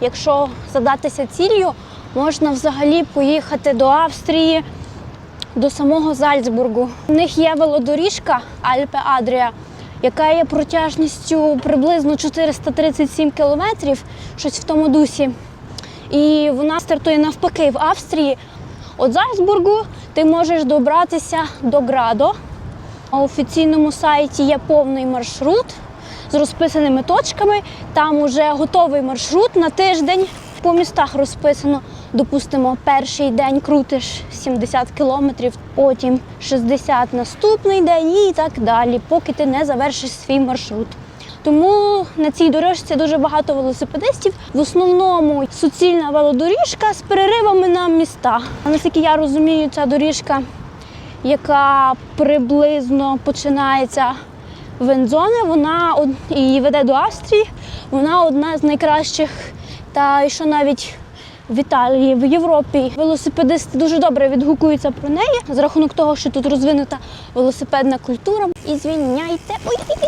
Якщо задатися ціллю, можна взагалі поїхати до Австрії, до самого Зальцбургу. У них є велодоріжка Альпе Адрія, яка є протяжністю приблизно 437 кілометрів, щось в тому дусі. І вона стартує навпаки в Австрії. От Зальцбургу ти можеш добратися до Градо. На офіційному сайті є повний маршрут з розписаними точками. Там уже готовий маршрут на тиждень. По містах розписано, допустимо, перший день крутиш 70 кілометрів, потім 60 наступний день і так далі, поки ти не завершиш свій маршрут. Тому на цій дорожці дуже багато велосипедистів. В основному суцільна велодоріжка з переривами на міста. А наскільки я розумію, ця доріжка, яка приблизно починається в вона і веде до Австрії. Вона одна з найкращих. Та що навіть в Італії, в Європі велосипедисти дуже добре відгукуються про неї за рахунок того, що тут розвинута велосипедна культура. І звільняйте. Ой.